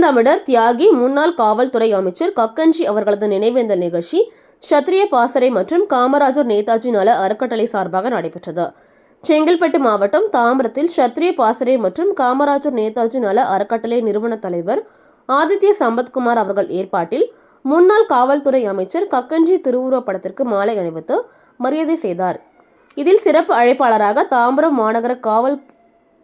பழந்தமிழர் தியாகி முன்னாள் காவல்துறை அமைச்சர் கக்கன்ஜி அவர்களது நினைவேந்தல் நிகழ்ச்சி சத்திரிய பாசறை மற்றும் காமராஜர் நேதாஜி நல அறக்கட்டளை சார்பாக நடைபெற்றது. செங்கல்பட்டு மாவட்டம் தாமிரத்தில் சத்திரிய பாசறை மற்றும் காமராஜர் நேதாஜி நல அறக்கட்டளை நிறுவன தலைவர் ஆதித்ய சம்பத்குமார் அவர்கள் ஏற்பாட்டில் முன்னாள் காவல்துறை அமைச்சர் கக்கன்ஜி திருவுருவப் படத்திற்கு மாலை அணிவித்து மரியாதை செய்தார். இதில் சிறப்பு அழைப்பாளராக தாம்பரம் மாநகர காவல்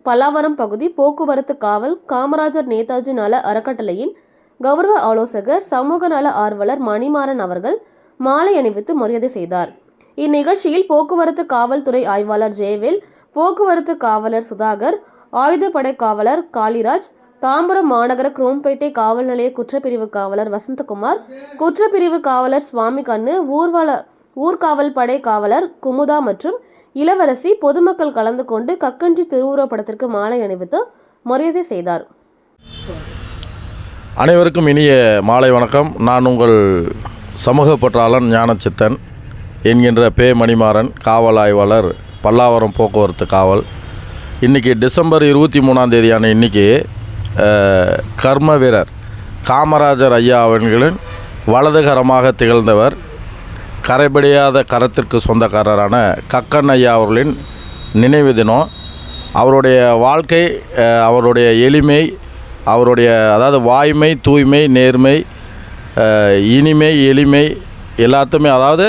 பல்லாவரம் பகுதி போக்குவரத்து காவல் காமராஜர் நேதாஜி நல அறக்கட்டளையின் கௌரவ ஆலோசகர் சமூக நல ஆர்வலர் மணிமாறன் அவர்கள் மாலை அணிவித்து மரியாதை செய்தார். இந்நிகழ்ச்சியில் போக்குவரத்து காவல்துறை ஆய்வாளர் ஜெயவேல் போக்குவரத்து காவலர் சுதாகர் ஆயுதப்படை காவலர் காளிராஜ் தாம்பரம் மாநகர குரோம்பேட்டை காவல் நிலைய குற்றப்பிரிவு காவலர் வசந்தகுமார் குற்றப்பிரிவு காவலர் சுவாமி கண்ணு ஊர்வல ஊர்காவல் படை காவலர் குமுதா மற்றும் இளவரசி பொதுமக்கள் கலந்து கொண்டு கக்கஞ்சி திருவுருவப் படத்திற்கு மாலை அணிவித்து மரியாதை செய்தார். அனைவருக்கும் இனிய மாலை வணக்கம். நான் உங்கள் சமூக பற்றாளன் ஞானச்சித்தன் என்கின்ற பே மணிமாறன் காவல் ஆய்வாளர் பல்லாவரம் போக்குவரத்து காவல். இன்றைக்கி டிசம்பர் இருபத்தி மூணாம் தேதியான இன்றைக்கி கர்ம வீரர் காமராஜர் ஐயா அவர்களின் வலதுகரமாக திகழ்ந்தவர் கரைபடியாத கரத்திற்கு சொந்தக்காரரான கக்கன் ஐயா அவர்களின் நினைவு தினம். அவருடைய வாழ்க்கை அவருடைய எளிமை அவருடைய அதாவது வாய்மை தூய்மை நேர்மை இனிமை எளிமை எல்லாத்துமே அதாவது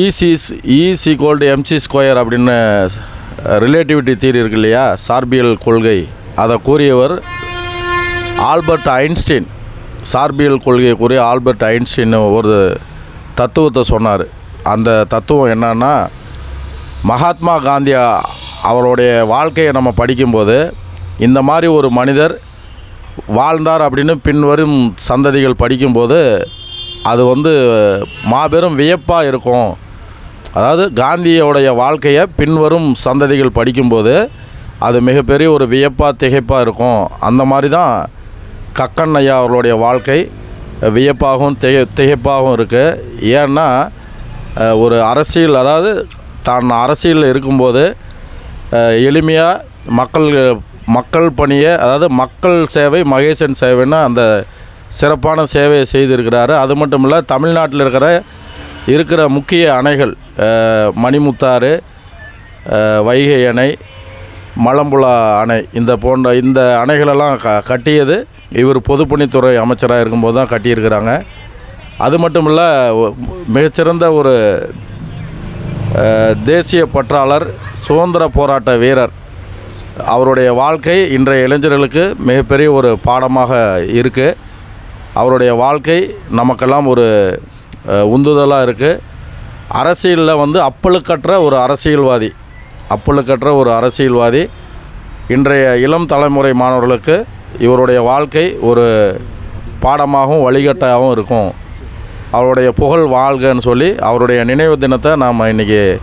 E is is equal to MC square அப்படின்னு ரிலேட்டிவிட்டி தீர் இருக்கு இல்லையா? சார்பியல் கொள்கை. அதை கூறியவர் ஆல்பர்ட் ஐன்ஸ்டீன். சார்பியல் கொள்கையை கூறிய ஆல்பர்ட் ஐன்ஸ்டீன் ஒரு தத்துவத்தை சொன்னார். அந்த தத்துவம் என்னன்னா மகாத்மா காந்தி அவருடைய வாழ்க்கையை நம்ம படிக்கும்போது இந்த மாதிரி ஒரு மனிதர் வாழ்ந்தார் அப்படின்னு பின்வரும் சந்ததிகள் படிக்கும்போது அது வந்து மாபெரும் வியப்பாக இருக்கும். அதாவது காந்தியோடைய வாழ்க்கையை பின்வரும் சந்ததிகள் படிக்கும்போது அது மிகப்பெரிய ஒரு வியப்பாக திகைப்பாக இருக்கும். அந்த மாதிரி தான் கக்கன் ஐயா அவர்களுடைய வாழ்க்கை. வியப்பாகவும் திகை திகைப்பாகவும் இருக்குது ஏன்னா ஒரு அரசியல் அதாவது தான் அரசியலில் இருக்கும்போது எளிமையாக மக்கள் மக்கள் பணியை அதாவது மக்கள் சேவை மகேசன் சேவைன்னு அந்த சிறப்பான சேவையை செய்திருக்கிறாரு. அது மட்டும் இல்லை தமிழ்நாட்டில் இருக்கிற இருக்கிற முக்கிய அணைகள் மணிமுத்தாறு வைகை அணை மலம்புழா அணை இந்த போன்ற இந்த அணைகளெல்லாம் க கட்டியது இவர் பொதுப்பணித்துறை அமைச்சராக இருக்கும்போது தான் கட்டியிருக்கிறாங்க. அது மட்டும் இல்லை மிகச்சிறந்த ஒரு தேசிய பற்றாளர் சுதந்திர போராட்ட வீரர். அவருடைய வாழ்க்கை இன்றைய இளைஞர்களுக்கு மிகப்பெரிய ஒரு பாடமாக இருக்குது அவருடைய வாழ்க்கை நமக்கெல்லாம் ஒரு உந்துதலாக இருக்குது அரசியலில் வந்து அப்பழுக்கற்ற ஒரு அரசியல்வாதி. அப்பழுக்கற்ற ஒரு அரசியல்வாதி. இன்றைய இளம் தலைமுறை மாணவர்களுக்கு இவருடைய வாழ்க்கை ஒரு பாடமாகவும் வழிகட்டாகவும் இருக்கும். அவருடைய புகழ் வாழ்கன்னு சொல்லி அவருடைய நினைவு தினத்தை நாம் இன்றைக்கி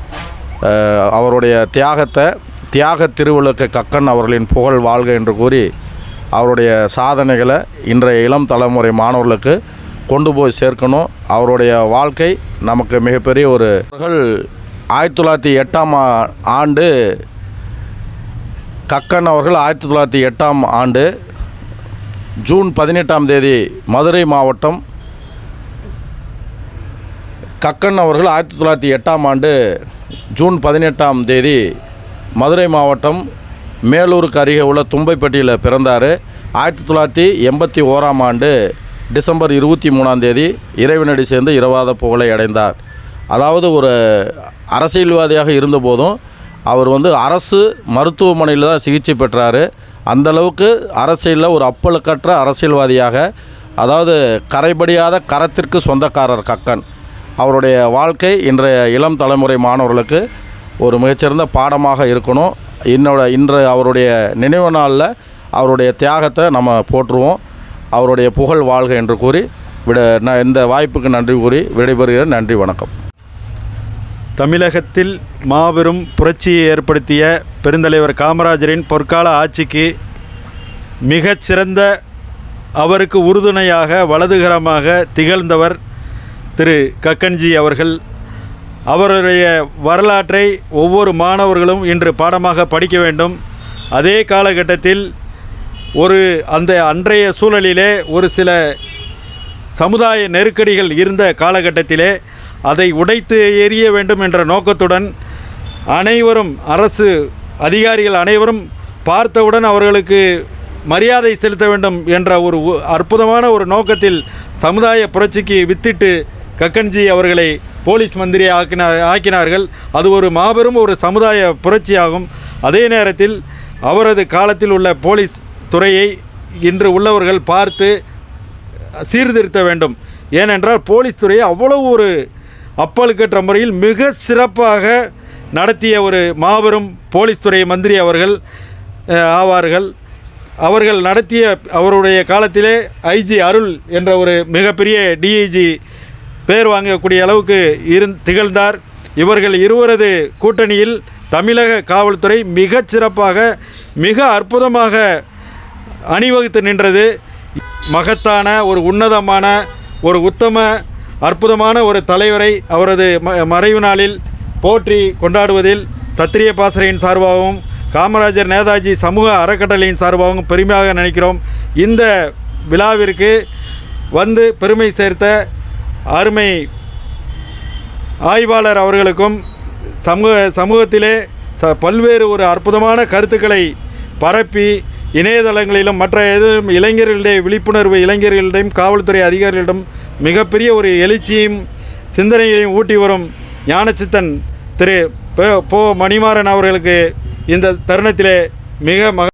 அவருடைய தியாகத்தை தியாக திருவிளக்கு கக்கன் அவர்களின் புகழ் வாழ்க என்று கூறி அவருடைய சாதனைகளை இன்றைய இளம் தலைமுறை மாணவர்களுக்கு கொண்டு போய் சேர்க்கணும். அவருடைய வாழ்க்கை நமக்கு மிகப்பெரிய ஒரு புகழ். ஆயிரத்தி தொள்ளாயிரத்தி எட்டாம் ஆ- ஆண்டு கக்கன் அவர்கள் ஆயிரத்தி தொள்ளாயிரத்தி எட்டாம் ஆண்டு ஜூன் பதினெட்டாம் தேதி மதுரை மாவட்டம் கக்கன் அவர்கள் ஆயிரத்தி தொள்ளாயிரத்தி எட்டாம் ஆண்டு ஜூன் பதினெட்டாம் தேதி மதுரை மாவட்டம் மேலூருக்கு அருகே உள்ள தும்பைப்பட்டியில் பிறந்தார். ஆயிரத்தி தொள்ளாயிரத்தி எண்பத்தி ஓராம் ஆண்டு டிசம்பர் இருபத்தி மூணாம் தேதி இறைவனடி சேர்ந்து இரவாத புகழை அடைந்தார். அதாவது ஒரு அரசியல்வாதியாக இருந்தபோதும் அவர் வந்து அரசு மருத்துவமனையில் தான் சிகிச்சை பெற்றார். அந்த அளவுக்கு அரசியலில் ஒரு அப்பழுக்கற்ற அரசியல்வாதியாக அதாவது கரைபடியாத கரத்திற்கு சொந்தக்காரர் கக்கன். அவருடைய வாழ்க்கை இன்றைய இளம் தலைமுறை மாணவர்களுக்கு ஒரு மிகச்சிறந்த பாடமாக இருக்கணும். என்னோட இன்று அவருடைய நினைவு நாளில் அவருடைய தியாகத்தை நம்ம போற்றுவோம். அவருடைய புகழ் வாழ்க என்று கூறி விட நான் இந்த வாய்ப்புக்கு நன்றி கூறி விடைபெறுகிறேன். நன்றி வணக்கம். தமிழகத்தில் மாபெரும் புரட்சியை ஏற்படுத்திய பெருந்தலைவர் காமராஜரின் பொற்கால ஆட்சிக்கு மிகச்சிறந்த அவருக்கு உறுதுணையாக வலதுகரமாக திகழ்ந்தவர் திரு. கக்கன்ஜி அவர்கள். அவருடைய வரலாற்றை ஒவ்வொரு மாணவர்களும் இன்று பாடமாக படிக்க வேண்டும். அதே காலகட்டத்தில் ஒரு அந்த அன்றைய சூழலிலே ஒரு சில சமுதாய நெருக்கடிகள் இருந்த காலகட்டத்திலே அதை உடைத்து எறிய வேண்டும் என்ற நோக்கத்துடன் அனைவரும் அரசு அதிகாரிகள் அனைவரும் பார்த்தவுடன் அவர்களுக்கு மரியாதை செலுத்த வேண்டும் என்ற ஒரு அற்புதமான ஒரு நோக்கத்தில் சமுதாய புரட்சிக்கு வித்திட்டு கக்கன்ஜி அவர்களை போலீஸ் மந்திரி ஆக்கினார் ஆக்கினார்கள். அது ஒரு மாபெரும் ஒரு சமுதாய புரட்சியாகும். அதே நேரத்தில் அவரது காலத்தில் உள்ள போலீஸ் துறையை இன்று உள்ளவர்கள் பார்த்து சீர்திருத்த வேண்டும். ஏனென்றால் போலீஸ் துறையை அவ்வளவு ஒரு அப்பழுக்கற்ற முறையில் மிக சிறப்பாக நடத்திய ஒரு மாபெரும் போலீஸ் துறை மந்திரி அவர்கள் ஆவார்கள். அவர்கள் நடத்திய அவருடைய காலத்திலே ஐஜி அருள் என்ற ஒரு மிகப்பெரிய டிஐஜி பேர் வாங்கக்கூடிய அளவுக்கு இருந் திகழ்ந்தார். இவர்கள் இருவரது கூட்டணியில் தமிழக காவல்துறை மிகச் சிறப்பாக மிக அற்புதமாக அணிவகுத்து நின்றது. மகத்தான ஒரு உன்னதமான ஒரு உத்தம அற்புதமான ஒரு தலைவரை அவரது ம மறைவு நாளில் போற்றி கொண்டாடுவதில் சத்திரிய பாசறையின் சார்பாகவும் காமராஜர் நேதாஜி சமூக அறக்கட்டளையின் சார்பாகவும் பெருமையாக நினைக்கிறோம். இந்த விழாவிற்கு வந்து பெருமை சேர்த்த அருமை ஆய்வாளர் அவர்களுக்கும் சமூக சமூகத்திலே ச பல்வேறு ஒரு அற்புதமான கருத்துக்களை பரப்பி இணையதளங்களிலும் மற்ற எது இளைஞர்களிடையே விழிப்புணர்வு இளைஞர்களிடம் காவல்துறை அதிகாரிகளிடம் மிகப்பெரிய ஒரு எழுச்சியும் சிந்தனையையும் ஊட்டி வரும் ஞானச்சித்தன் திரு போ மணிமாறன் அவர்களுக்கு இந்த தருணத்திலே மிக மக